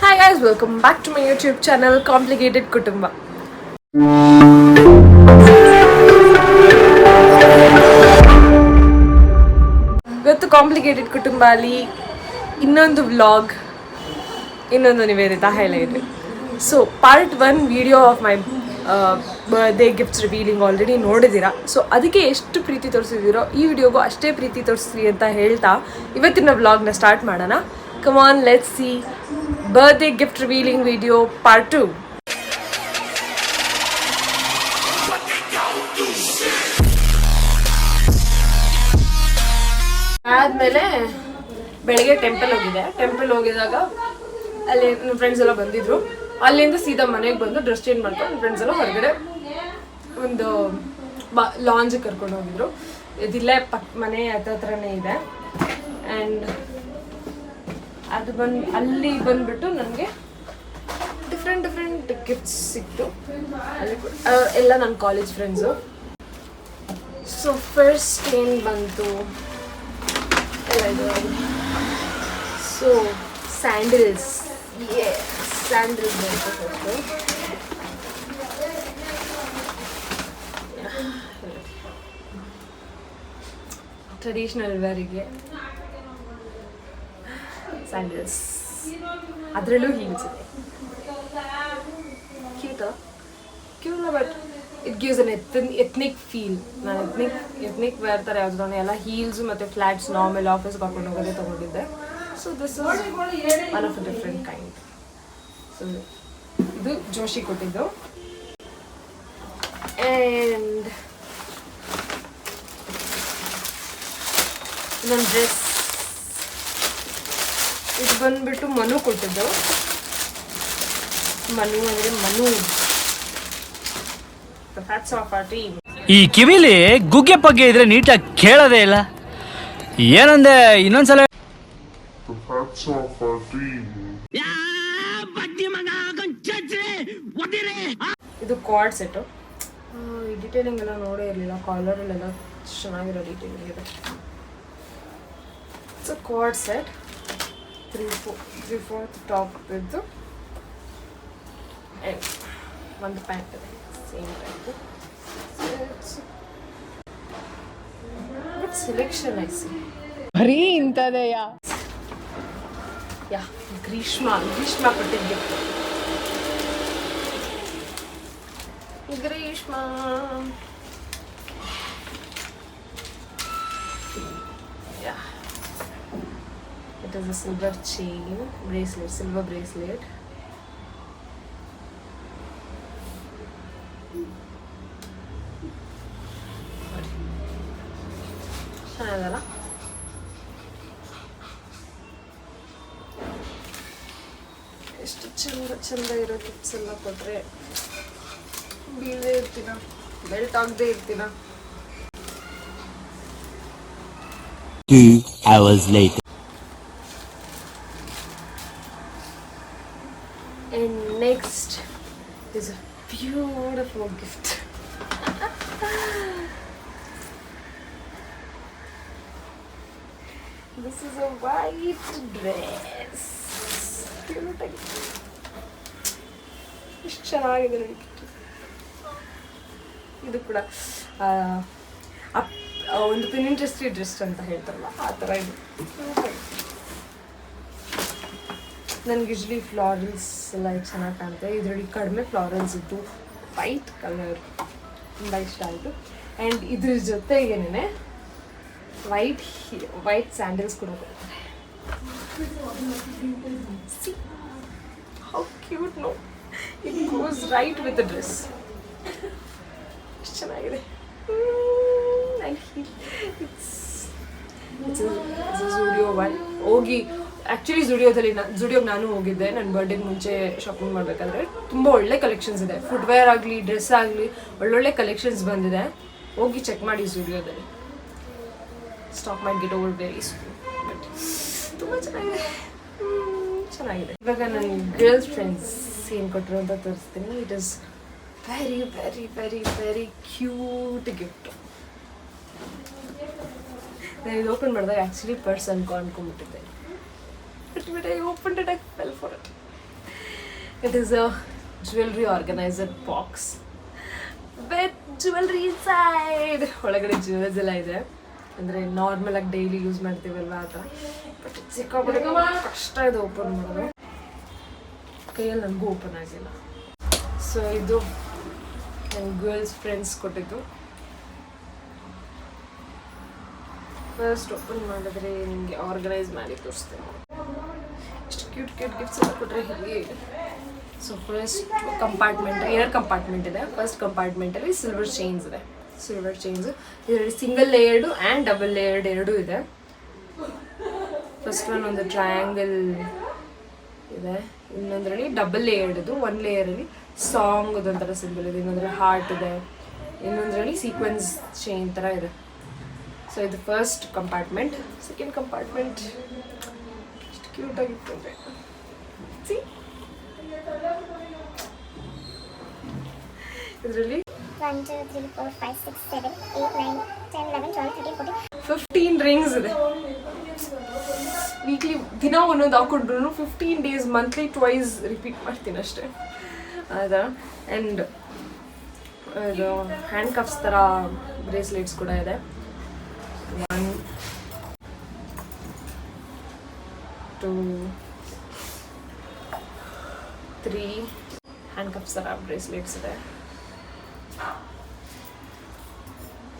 Hi guys welcome back to my YouTube channel complicated ಕುಟುಂಬ ಇವತ್ತು complicated ಕುಟುಂಬ ಅಲ್ಲಿ ಇನ್ನೊಂದು ವ್ಲಾಗ್ ಇನ್ನೊಂದು Nivedita highlight so part one video of my birthday gifts revealing already ನೋಡಿದ್ದೀರಾ. So ಅದಕ್ಕೆ ಎಷ್ಟು ಪ್ರೀತಿ ತೋರಿಸಿದ್ದೀರೋ, ಈ ವಿಡಿಯೋಗೂ ಅಷ್ಟೇ ಪ್ರೀತಿ ತೋರಿಸ್ರಿ ಅಂತ ಹೇಳ್ತಾ ಇವತ್ತಿನ ವ್ಲಾಗ್ನ ಸ್ಟಾರ್ಟ್ ಮಾಡೋಣ. Come on let see birthday gift revealing video part two ಆದಮೇಲೆ ಬೆಳಗ್ಗೆ ಟೆಂಪಲ್ ಹೋಗಿದೆ ಟೆಂಪಲ್ ಹೋಗಿದಾಗ ಅಲ್ಲಿ ನನ್ನ ಫ್ರೆಂಡ್ಸ್ ಎಲ್ಲ ಬಂದಿದ್ರು. ಅಲ್ಲಿಂದ ಸೀದಾ ಮನೆಗೆ ಬಂದು ಡ್ರೆಸ್ ಚೇಂಜ್ ಮಾಡ್ಕೊಂಡು ನನ್ನ ಫ್ರೆಂಡ್ಸ್ ಎಲ್ಲ ಹೊರಗಡೆ ಒಂದು ಬಾ ಲಾಂಜ್ ಕರ್ಕೊಂಡು ಹೋಗಿದ್ರು. ಇದಿಲ್ಲೇ ಪಕ್, ಮನೆ ಹತ್ರ ಹತ್ರನೇ ಇದೆ. ಆ್ಯಂಡ್ ಅದು ಬಂದು, ಅಲ್ಲಿ ಬಂದ್ಬಿಟ್ಟು ನನಗೆ ಡಿಫ್ರೆಂಟ್ ಡಿಫ್ರೆಂಟ್ ಗಿಫ್ಟ್ಸ್ ಸಿಕ್ತು. ಎಲ್ಲ ನನ್ನ ಕಾಲೇಜ್ ಫ್ರೆಂಡ್ಸು ಸೊ ಫಸ್ಟ್ ಏನು ಬಂತು? ಸೊ ಸ್ಯಾಂಡಲ್ಸ್ ಸ್ಯಾಂಡಲ್ಸ್ ಬಂತು ಫಸ್ಟು ಟ್ರೆಡಿಷ್ನಲ್ ವೇರಿಗೆ ಸ್ಯಾಂಡಲ್ಸ್. ಅದರಲ್ಲೂ ಹೀಲ್ಸ್ ಇದೆ cute cute but it gives an ಎತ್ನ್ ethnic feel ನಾನು ಎಥ್ನಿಕ್ ಎಥ್ನಿಕ್ ವೇರ್ ಥರ ಯಾವುದು ಎಲ್ಲ ಹೀಲ್ಸ್ ಮತ್ತು ಫ್ಲಾಟ್ಸ್ ನಾರ್ಮಲ್ ಆಫೀಸ್ಗೆ ಹಾಕೊಂಡು ಹೋಗೋದೇ ತೊಗೊಂಡಿದ್ದೆ. So this is one of a different kind so ಇದು ಜೋಶಿ ಕೊಟ್ಟಿದ್ದು. ಆ್ಯಂಡ್ ನನ್ನ ಡ್ರೆಸ್ ಇದು ಬಂದ್ಬಿಟ್ಟು ಮನು ಕೊಟ್ಟಿದ್ದು. ಮನು ಅಂದ್ರೆ ಮನು. ಆಫ್ ಈ ಕಿವಿಲಿ ಗುಗ್ಗೆ ಪಗ್ಗೆ ಇದ್ರೆ ನೀಟಾಗಿ ಕೇಳೋದೇ ಇಲ್ಲ. ಏನಂದೆ ಇನ್ನೊಂದ್ಸಲ. ಇದು ಕಾರ್ಡ್ ಸೆಟ್ ಈ ಡೀಟೇಲಿಂಗ್ ಎಲ್ಲ ನೋಡೇ ಇರಲಿಲ್ಲ. ಕಾಲರಲ್ಲೆಲ್ಲ ಚೆನ್ನಾಗಿರೋ ಡಿಟೇಲಿಂಗ್ ಇದೆ. So card set three four three fourth top ಇದ್ದು ಒಂದು ಪ್ಯಾಂಟ್ ಇದೆ. Same type but selection I see ಬರೀ ಬರೀ ಯಾ ಯಾ ಗ್ರೀಷ್ಮ ಗ್ರೀಷ್ಮ ಕೊಟ್ಟಿದ್ದೆ Greeshma. Is a silver chain, bracelet, silver bracelet. ಚೆನ್ನಾಗಲ್ಲ ಎಷ್ಟು ಚಂದ ಚಂದ ಇರೋ ಟಿಪ್ಸ್ ಎಲ್ಲ ಕೊಟ್ರೆ ಬೀಳದೇ ಇರ್ತೀನ ಬೆಲ್ಟ್ ಆಗದೆ ಇರ್ತೀನ Two hours later. And next is a beautiful gift. This is a white dress. Cute ಆಗಿದೆ. ಎಷ್ಟು ಚೆನ್ನಾಗಿದೆ ನನಗೆ. ಇದು ಕೂಡ ಅಪ್ ಒಂದು ಪಿನ್ ಇಂಟ್ರೆಸ್ಟಿ ಡ್ರೆಸ್ ಅಂತ ಹೇಳ್ತಾರಲ್ಲ, ಆ ಥರ ಇದು ನನಗೆ ಯೂಶ್ವಲಿ ಫ್ಲಾರಲ್ಸ್ ಎಲ್ಲ ಚೆನ್ನಾಗಿ ಕಾಣುತ್ತೆ ಇದರಲ್ಲಿ ಕಡಿಮೆ ಫ್ಲಾರಲ್ಸ್ ಇದ್ದು ವೈಟ್ ಕಲರ್ ತುಂಬ ಇಷ್ಟ ಆಯಿತು ಆ್ಯಂಡ್ ಇದ್ರ ಜೊತೆಗೇನೆ ವೈಟ್ ವೈಟ್ ಸ್ಯಾಂಡಲ್ಸ್ ಕೂಡ ಕೊಡ್ತಾರೆ how cute right with dress ಎಷ್ಟು ಚೆನ್ನಾಗಿದೆ. ಇಟ್ಸ್ ಒನ್ ಹೋಗಿ ಆ್ಯಕ್ಚುಲಿ ಜುಡಿಯೋದಲ್ಲಿ ನಾನು ನಾನು ಹೋಗಿದ್ದೆ. ನನ್ನ ಬರ್ಡೇಗೆ ಮುಂಚೆ ಶಾಪಿಂಗ್ ಮಾಡಬೇಕಾದ್ರೆ ತುಂಬ ಒಳ್ಳೆ ಕಲೆಕ್ಷನ್ಸ್ ಇದೆ. ಫುಟ್ವೇರ್ ಆಗಲಿ ಡ್ರೆಸ್ ಆಗಲಿ, ಒಳ್ಳೊಳ್ಳೆ ಕಲೆಕ್ಷನ್ಸ್ ಬಂದಿದೆ. ಹೋಗಿ ಚೆಕ್ ಮಾಡಿ ಜುಡಿಯೋದಲ್ಲಿ stock might get over very but ತುಂಬ ಚೆನ್ನಾಗಿದೆ ಹ್ಮ್, ಚೆನ್ನಾಗಿದೆ. ಇವಾಗ ನನ್ನ ಗರ್ಲ್ಸ್ ಫ್ರೆಂಡ್ಸ್ ಏನು ಕೊಟ್ಟರು ಅಂತ ತೋರಿಸ್ತೀನಿ. It is very very very very cute gift ನಾನು ಇದು ಓಪನ್ ಮಾಡಿದಾಗ ಆ್ಯಕ್ಚುಲಿ ಪರ್ಸ್ ಅನ್ಕೊ ಅನ್ಕೊಂಡ್ಬಿಟ್ಟಿದ್ದೆ but but I open it I fell for it it is a jewellery organiser box with jewellery side ಒಳಗಡೆ jewels ಎಲ್ಲ ಇದೆ. ಅಂದರೆ ನಾರ್ಮಲ್ ಆಗಿ daily use ಮಾಡ್ತೀವಲ್ವ ಆ ಥರ. ಬಟ್ ಸಿಕ್ಕಾಪಟ್ಟೆ ಕಷ್ಟ ಇದೆ ಓಪನ್ ಮಾಡೋದು. ಕೈಯಲ್ಲಿ ನನಗೂ ಓಪನ್ ಆಗಿಲ್ಲ. ಸೊ ಇದು ನನ್ನ ಗರ್ಲ್ಸ್ ಫ್ರೆಂಡ್ಸ್ ಕೊಟ್ಟಿದ್ದು. ಫಸ್ಟ್ ಓಪನ್ ಮಾಡಿದ್ರೆ ನಿಮಗೆ ಆರ್ಗನೈಸ್ ಮಾಡಿ ತೋರಿಸ್ತೇನೆ. ಇಷ್ಟು ಕ್ಯೂಟ್ ಕ್ಯೂಟ್ ಗಿಫ್ಟ್ಸ್ ಎಲ್ಲ ಕೊಟ್ಟರೆ ಹೇಗೆ? ಸೊ ಫಸ್ಟ್ ಕಂಪಾರ್ಟ್ಮೆಂಟ್ ಎರಡು ಕಂಪಾರ್ಟ್ಮೆಂಟ್ ಇದೆ. ಫಸ್ಟ್ ಕಂಪಾರ್ಟ್ಮೆಂಟಲ್ಲಿ ಸಿಲ್ವರ್ ಚೈನ್ಸ್ ಇದೆ. ಸಿಲ್ವರ್ ಚೈನ್ಸ್ ಇದರಲ್ಲಿ single layered and double layered ಎರಡೂ ಇದೆ. ಫಸ್ಟ್ ಒನ್ ಒಂದು ಟ್ರಯಾಂಗಲ್ ಇದೆ. ಇನ್ನೊಂದರಲ್ಲಿ ಡಬಲ್ ಲೇಯರ್ಡ್ ಇದು ಒನ್ ಲೇಯರಲ್ಲಿ ಸಾಂಗ್ ಅದೊಂಥರ ಸಿಂಬಲ್ ಇದೆ. ಇನ್ನೊಂದರಲ್ಲಿ ಹಾರ್ಟ್ ಇದೆ. ಇನ್ನೊಂದರಲ್ಲಿ ಸೀಕ್ವೆನ್ಸ್ ಚೈನ್ ಥರ ಇದೆ. ಸೊ ಇದು ಫಸ್ಟ್ ಕಂಪಾರ್ಟ್ಮೆಂಟ್ ಸೆಕೆಂಡ್ ಕಂಪಾರ್ಟ್ಮೆಂಟ್ ಎಷ್ಟು ಕ್ಯೂಟ್ ಆಗಿತ್ತು ಅಂದರೆ. ಇದರಲ್ಲಿ One, two, three eleven, twelve, thirteen, fourteen. Fifteen rings ಇದೆ. ವೀಕ್ಲಿ ದಿನ ಒಂದೊಂದು ಹಾಕೊಂಡ್ರು fifteen days monthly twice repeat ಮಾಡ್ತೀನಿ ಅಷ್ಟೇ. ಆಯ್ತಾ ಆ್ಯಂಡ್ ಇದು ಹ್ಯಾಂಡ್ ಕಪ್ಸ್ ಥರ ಬ್ರೇಸ್ಲೆಟ್ಸ್ ಕೂಡ ಇದೆ. One two three hand cuffs ಥರ ಬ್ರೇಸ್ಲೆಟ್ಸ್ ಇದೆ.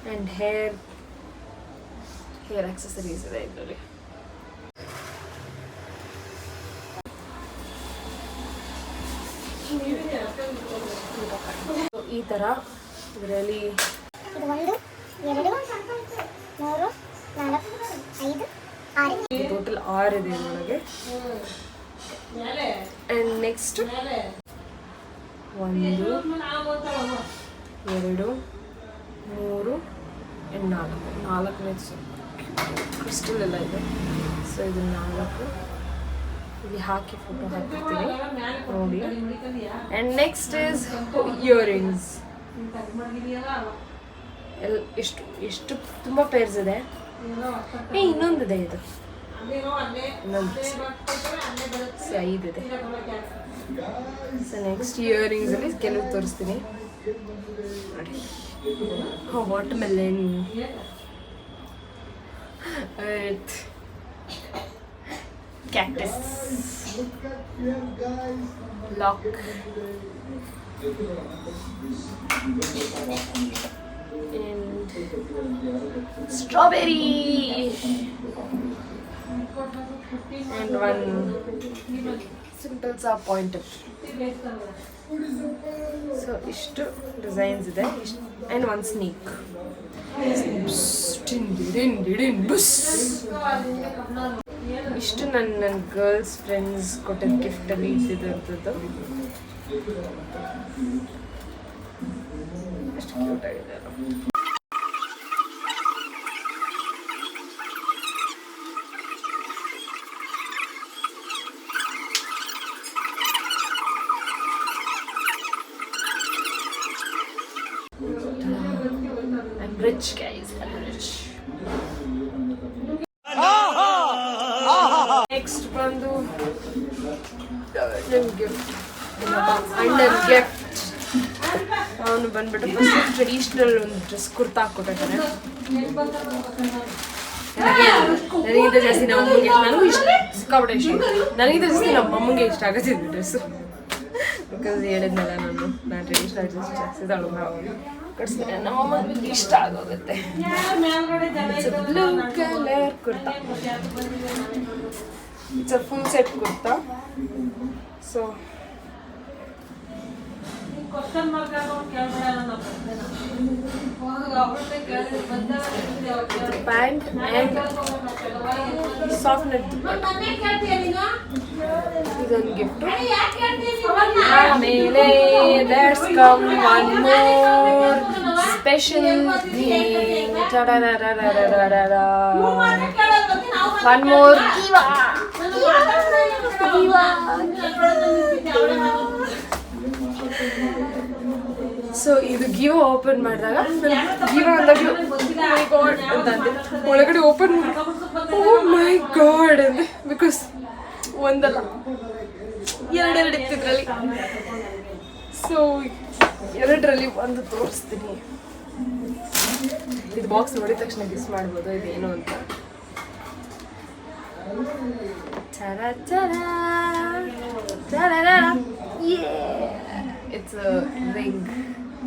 ಆ್ಯಂಡ್ ಹೇರ್ ಹೇರ್ ಆಕ್ಸೆಸರೀಸ್ ಇದೆ ಇದರಲ್ಲಿ ಈ ಥರ ಇದರಲ್ಲಿ ಟೋಟಲ್ ಆರು. ಇದೆ ನನಗೆ ಆ್ಯಂಡ್ ನೆಕ್ಸ್ಟ್ ಒಂದು ಎರಡು ಮೂರು ಆ್ಯಂಡ್ ನಾಲ್ಕು, ನಾಲ್ಕನೇ ಕ್ರಿಸ್ಟಲ್ ಎಲ್ಲ ಇದೆ. ಸೊ ಇದು ನಾಲ್ಕು. ಇಲ್ಲಿ ಹಾಕಿ ಫೋಟೋ ಹಾಕಿರ್ತೀನಿ. ನೋಡಿ. ಆ್ಯಂಡ್ ನೆಕ್ಸ್ಟ್ ಈಸ್ ಇಯರಿಂಗ್ಸ್ ಎಲ್, ಎಷ್ಟು ಎಷ್ಟು ತುಂಬ ಪೇರ್ಸ್ ಇದೆ. ಏ ಇನ್ನೊಂದಿದೆ ಇದು ಇನ್ನೊಂದು. ಐದಿದೆ ಸೊ ನೆಕ್ಸ್ಟ್ ಇಯರಿಂಗ್ಸ್ ಅಲ್ಲಿ ಕೆಲವು ತೋರಿಸ್ತೀನಿ. A watermelon. Earth. Cactus. Lock. And strawberry. And one simple sub pointer. So ಇಷ್ಟು ಡಿಸೈನ್ಸ್ ಇದೆ. ಆ್ಯಂಡ್ ಒನ್ ಸ್ನೀಕ್ ಇಷ್ಟು ನನ್ನ ನನ್ನ ಗರ್ಲ್ಸ್ ಫ್ರೆಂಡ್ಸ್ ಕೊಟ್ಟಿದ್ದ ಗಿಫ್ಟಲ್ಲಿ ಇದ್ದಿದ್ದಂಥದ್ದು ಎಷ್ಟು ಕ್ಯೂಟ್ ಆಗಿದೆ. I'm rich, guys. I'm rich. Next ಬಂದು ನಿಮಗೆ ಅಣ್ಣನ ಗಿಫ್ಟ್ ಅವನು ಬಂದ್ಬಿಟ್ಟು ಫಸ್ಟ್ ಟ್ರೆಡಿಷ್ನಲ್ ಒಂದು ಡ್ರೆಸ್ ಕುರ್ತಾ ಹಾಕ್ಕೊಟ್ಟಿದ್ದಾನೆ ನನಗಿಂತ ಜಾಸ್ತಿ ನಮ್ಮ ನನಗೂ ಇಷ್ಟ ಸಿಕ್ಕಾಪಟ್ಟೆ ಇಷ್ಟ ನನಗಿಂತ ಜಾಸ್ತಿ ನಮ್ಮ ಇಷ್ಟ ಡ್ರೆಸ್ಸು ಬಿಕಾಸ್ ಹೇಳಿದ್ನಲ್ಲ ನಾನು ನಾನು ಟ್ರೆಡಿಷ್ನಲ್ ಡ್ರೆಸ್ ಜಾಸ್ತಿ ತಗೊಂಡು ನಮ್ಮ ಅಮ್ಮನಿಗೆ ಇಷ್ಟ ಆಗೋಗುತ್ತೆ blue colour kurta it's a full set kurta so pant and soft net ಇದೊಂದು ಗಿಫ್ಟ್ ಆಮೇಲೆ let's come one more special one more so ಇದು ಗಿವ ಓಪನ್ ಮಾಡಿದಾಗ ಗಿವ ಅಂದಾಗ ಮೈ ಗಾಡ್ ಅಂತ ಅಂದೆ ಒಳಗಡೆ ಓಪನ್ ಓ ಮೈ ಗಾಡ್ ಅಂದೆ ಬಿಕಾಸ್ ಒಂದಲ್ಲ. ಎರಡೆರಡು ಇತ್ತಿದ್ರಲ್ಲಿ ಸೊ ಎರಡರಲ್ಲಿ ಒಂದು ತೋರಿಸ್ತೀನಿ. ಇದು ಬಾಕ್ಸ್ ನೋಡಿದ ತಕ್ಷಣ ಗಿಸ್ ಮಾಡ್ಬೋದು ಇದೇನು ಅಂತ. ಚರ ಚರ it's ring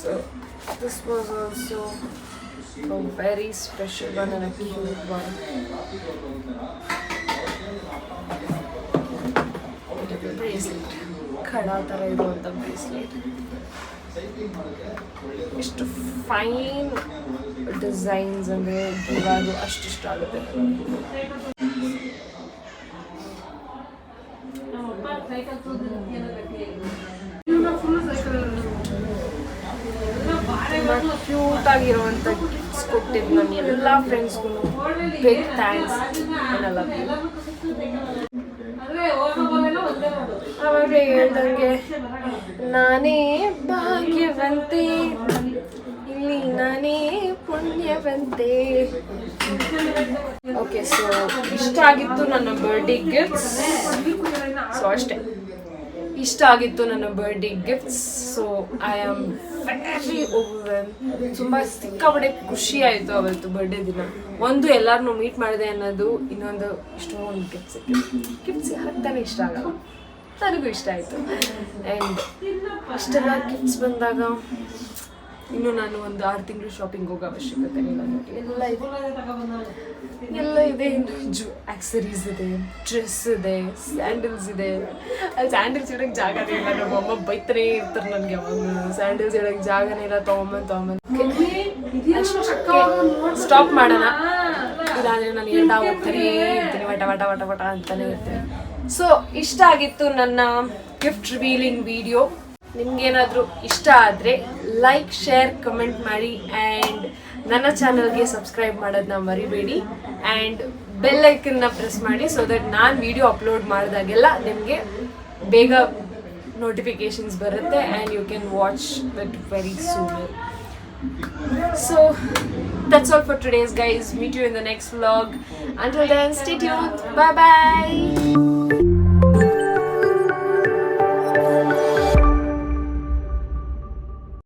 so this was also a very special one and a cute one. Bracelet ಖಡ ಥರ ಇರುವಂಥ ಬ್ರೇಸ್ಲೆಟ್ ಎಷ್ಟು ಫೈನ್ ಡಿಸೈನ್ಸ್ ಅಂದರೆ ಇವಾಗ ಅಷ್ಟು ಇಷ್ಟ ಆಗುತ್ತೆ. ಕ್ಯೂಟ್ ಆಗಿರುವಂಥ ಗಿಫ್ಟ್ಸ್ ಕೊಟ್ಟಿದ್ದು ನನ್ನ ಎಲ್ಲ ಫ್ರೆಂಡ್ಸ್ಗಳು ಬಿಗ್ ಥ್ಯಾಂಕ್ಸ್ ಏನಲ್ಲ ಅವಾಗ ಹೇಳ್ದಂಗೆ, ನಾನೇ ಭಾಗ್ಯವಂತೆ, ಇಲ್ಲಿ ನಾನೇ ಪುಣ್ಯವಂತೆ. ಓಕೆ ಸೊ ಇಷ್ಟ ಆಗಿತ್ತು ನನ್ನ ಬರ್ಡೇ ಗಿಫ್ಟ್ಸ್ ಸೊ ಅಷ್ಟೇ. ಇಷ್ಟ ಆಗಿತ್ತು ನನ್ನ birthday gifts so I am very ತುಂಬಾ ಸಿಕ್ಕಾಪಟ್ಟೆ ಖುಷಿ ಆಯಿತು ಅವತ್ತು ಬರ್ಡೇ ದಿನ. ಒಂದು ಎಲ್ಲರನ್ನೂ ಮೀಟ್ ಮಾಡಿದೆ ಅನ್ನೋದು ಇನ್ನೊಂದು ಇಷ್ಟೊಂದು ಗಿಫ್ಟ್ ಸಿಕ್ಕಿತ್ತು ಗಿಫ್ಟ್ಸ್ ತಾನೇ ಇಷ್ಟ ಆಗಲ್ಲ. ನನಗೂ ಇಷ್ಟ ಆಯಿತು. ಆ್ಯಂಡ್ ಅಷ್ಟೆಲ್ಲ ಗಿಫ್ಟ್ಸ್ ಬಂದಾಗ ಇನ್ನು ನಾನು ಒಂದು ಆರು ತಿಂಗಳು ಶಾಪಿಂಗ್ ಹೋಗೋ ಅವಶ್ಯಕತೆ ಇಲ್ಲ ನನಗೆ ಎಲ್ಲ ಇದೆ. ಎಲ್ಲ ಇದೆ. ಜು ಆಕ್ಸರೀಸ್ ಇದೆ ಡ್ರೆಸ್ ಇದೆ ಸ್ಯಾಂಡಲ್ಸ್ ಇದೆ. ಅಲ್ಲಿ ಸ್ಯಾಂಡಲ್ಸ್ ಇಡೋಕ್ಕೆ ಜಾಗನೇ ಇಲ್ಲ. ನಮ್ಮ ಅಮ್ಮ ಬೈತಾನೇ ಇರ್ತಾರೆ ನನಗೆ ಅವಾಗ ಸ್ಯಾಂಡಲ್ಸ್ ಇಡೋಕ್ಕೆ ಜಾಗನೇ ಇಲ್ಲ. ತೊಗೊಂಬಂದು ತೊಗೊಂಬಂದು. ಸ್ಟಾಪ್ ಮಾಡೋಣ. ನಾನು ನಾನು ಎಲ್ಲ ಹೋಗ್ತೀನಿ ಇರ್ತೀನಿ ವಟ ವಟ ವಟ ವಟ ಅಂತಾನೆ ಇರ್ತೀನಿ. ಸೊ ಇಷ್ಟ ಆಗಿತ್ತು ನನ್ನ ಗಿಫ್ಟ್ ರಿವೀಲಿಂಗ್ ವಿಡಿಯೋ ನಿಮ್ಗೇನಾದರೂ ಇಷ್ಟ ಆದರೆ ಲೈಕ್ ಶೇರ್ ಕಮೆಂಟ್ ಮಾಡಿ ಆ್ಯಂಡ್ ನನ್ನ ಚಾನಲ್ಗೆ ಸಬ್ಸ್ಕ್ರೈಬ್ ಮಾಡೋದನ್ನ ಮರಿಬೇಡಿ ಆ್ಯಂಡ್ ಬೆಲ್ ಐಕನ್ನ ಪ್ರೆಸ್ ಮಾಡಿ ಸೊ ದಟ್ ನಾನು ವಿಡಿಯೋ ಅಪ್ಲೋಡ್ ಮಾಡಿದಾಗೆಲ್ಲ ನಿಮಗೆ ಬೇಗ ನೋಟಿಫಿಕೇಶನ್ಸ್ ಬರುತ್ತೆ and you can watch that very soon So that's all for today's guys. Meet you in the next vlog until then, stay tuned Bye bye.